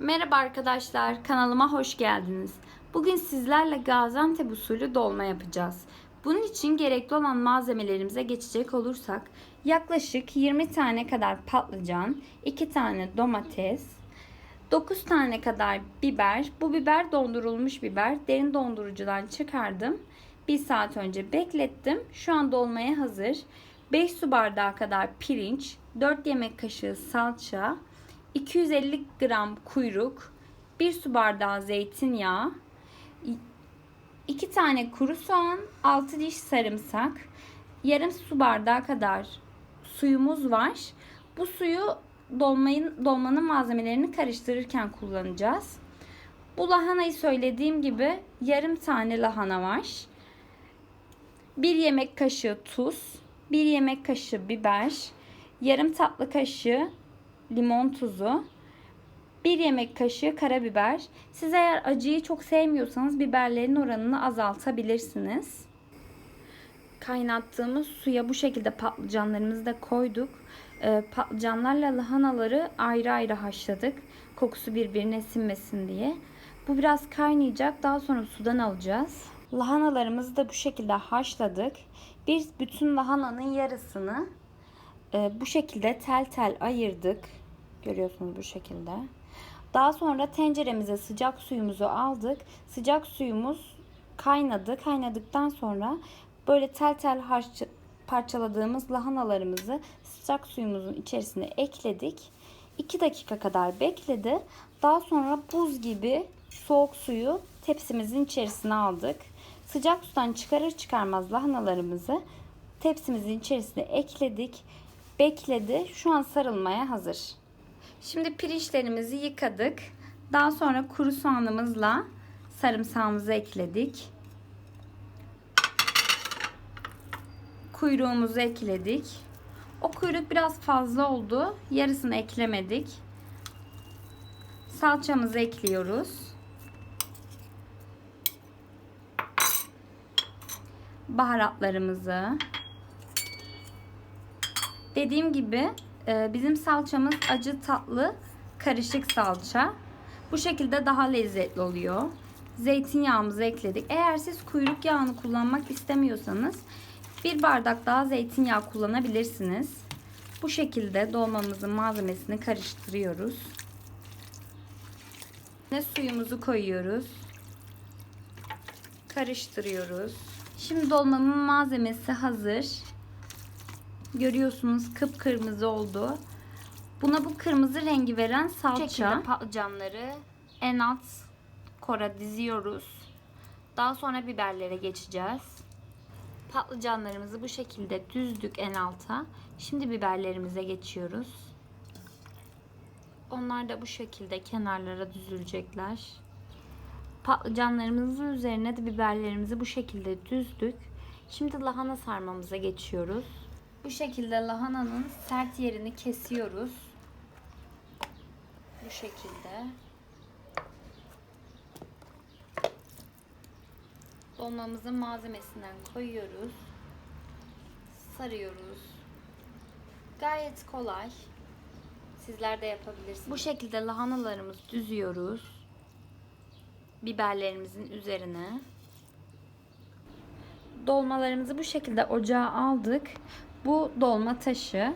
Merhaba arkadaşlar, kanalıma hoş geldiniz. Bugün sizlerle Gaziantep usulü dolma yapacağız. Bunun için gerekli olan malzemelerimize geçecek olursak yaklaşık 20 tane kadar patlıcan, 2 tane domates, 9 tane kadar biber. Bu biber dondurulmuş biber. Derin dondurucudan çıkardım. 1 saat önce beklettim. Şu an dolmaya hazır. 5 su bardağı kadar pirinç, 4 yemek kaşığı salça, 250 gram kuyruk, 1 su bardağı zeytinyağı, 2 tane kuru soğan, 6 diş sarımsak, yarım su bardağı kadar suyumuz var. Bu suyu dolmayın, dolmanın malzemelerini karıştırırken kullanacağız. Bu lahanayı söylediğim gibi yarım tane lahana var. 1 yemek kaşığı tuz, 1 yemek kaşığı biber, yarım tatlı kaşığı limon tuzu, 1 yemek kaşığı karabiber. Siz eğer acıyı çok sevmiyorsanız biberlerin oranını azaltabilirsiniz. Kaynattığımız suya bu şekilde patlıcanlarımızı da koyduk. Ee, patlıcanlarla lahanaları ayrı ayrı haşladık. Kokusu birbirine sinmesin diye. Bu biraz kaynayacak. Daha sonra sudan alacağız. Lahanalarımızı da bu şekilde haşladık. Bir bütün lahananın yarısını e, bu şekilde tel tel ayırdık. Görüyorsunuz bu şekilde. Daha sonra tenceremize sıcak suyumuzu aldık. Sıcak suyumuz kaynadı. Kaynadıktan sonra böyle tel tel harç, parçaladığımız lahanalarımızı sıcak suyumuzun içerisine ekledik. 2 dakika kadar bekledi. Daha sonra buz gibi soğuk suyu tepsimizin içerisine aldık. Sıcak sudan çıkarır çıkarmaz lahanalarımızı tepsimizin içerisine ekledik. Bekledi. Şu an sarılmaya hazır. Şimdi pirinçlerimizi yıkadık. Daha sonra kuru soğanımızla sarımsağımızı ekledik. Kuyruğumuzu ekledik. O kuyruk biraz fazla oldu. Yarısını eklemedik. Salçamızı ekliyoruz. Baharatlarımızı. Dediğim gibi e, bizim salçamız acı tatlı karışık salça. Bu şekilde daha lezzetli oluyor. Zeytinyağımızı ekledik. Eğer siz kuyruk yağını kullanmak istemiyorsanız bir bardak daha zeytinyağı kullanabilirsiniz. Bu şekilde dolmamızın malzemesini karıştırıyoruz. Ve suyumuzu koyuyoruz. Karıştırıyoruz. Şimdi dolmamın malzemesi hazır. Görüyorsunuz kıpkırmızı oldu. Buna bu kırmızı rengi veren salça. Bu şekilde patlıcanları en alt kora diziyoruz. Daha sonra biberlere geçeceğiz. Patlıcanlarımızı bu şekilde düzdük en alta. Şimdi biberlerimize geçiyoruz. Onlar da bu şekilde kenarlara düzülecekler. Patlıcanlarımızın üzerine de biberlerimizi bu şekilde düzdük. Şimdi lahana sarmamıza geçiyoruz. Bu şekilde lahananın sert yerini kesiyoruz. Bu şekilde. Dolmamızın malzemesinden koyuyoruz. Sarıyoruz. Gayet kolay. Sizler de yapabilirsiniz. Bu şekilde lahanalarımızı düzüyoruz. Biberlerimizin üzerine. Dolmalarımızı bu şekilde ocağa aldık. Bu dolma taşı.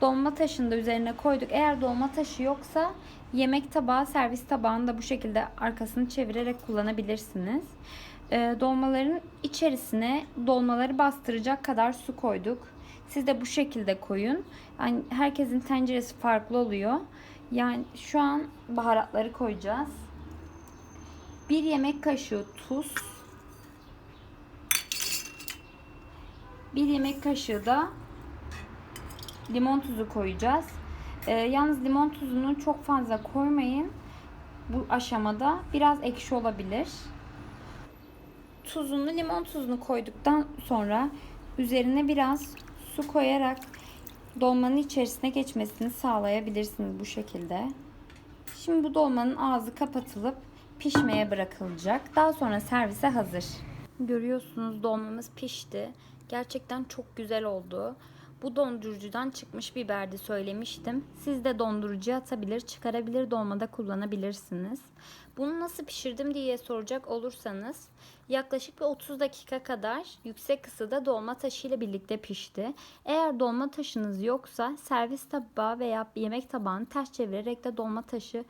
Dolma taşını da üzerine koyduk. Eğer dolma taşı yoksa yemek tabağı, servis tabağını da bu şekilde arkasını çevirerek kullanabilirsiniz. Ee, dolmaların içerisine dolmaları bastıracak kadar su koyduk. Siz de bu şekilde koyun. Yani herkesin tenceresi farklı oluyor. Yani şu an baharatları koyacağız. Bir yemek kaşığı tuz. Bir yemek kaşığı da limon tuzu koyacağız. Ee, yalnız limon tuzunu çok fazla koymayın. Bu aşamada biraz ekşi olabilir. Tuzunu, limon tuzunu koyduktan sonra üzerine biraz su koyarak dolmanın içerisine geçmesini sağlayabilirsiniz bu şekilde. Şimdi bu dolmanın ağzı kapatılıp pişmeye bırakılacak. Daha sonra servise hazır. Görüyorsunuz dolmamız pişti. Gerçekten çok güzel oldu. Bu dondurucudan çıkmış biberdi söylemiştim. Siz de dondurucuya atabilir, çıkarabilir, dolmada kullanabilirsiniz. Bunu nasıl pişirdim diye soracak olursanız yaklaşık bir 30 dakika kadar yüksek ısıda dolma taşı ile birlikte pişti. Eğer dolma taşınız yoksa servis tabağı veya yemek tabağını ters çevirerek de dolma taşı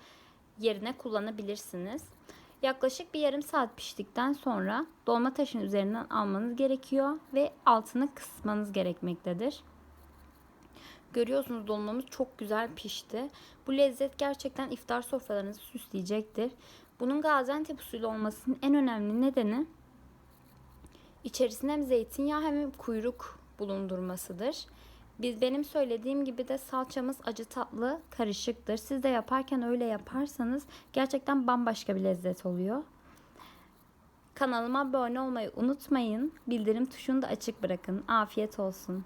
yerine kullanabilirsiniz. Yaklaşık bir yarım saat piştikten sonra dolma taşın üzerinden almanız gerekiyor ve altını kısmanız gerekmektedir. Görüyorsunuz dolmamız çok güzel pişti. Bu lezzet gerçekten iftar sofralarınızı süsleyecektir. Bunun Gaziantep usulü olmasının en önemli nedeni içerisinde hem zeytinyağı hem kuyruk bulundurmasıdır. Biz benim söylediğim gibi de salçamız acı tatlı karışıktır. Siz de yaparken öyle yaparsanız gerçekten bambaşka bir lezzet oluyor. Kanalıma abone olmayı unutmayın. Bildirim tuşunu da açık bırakın. Afiyet olsun.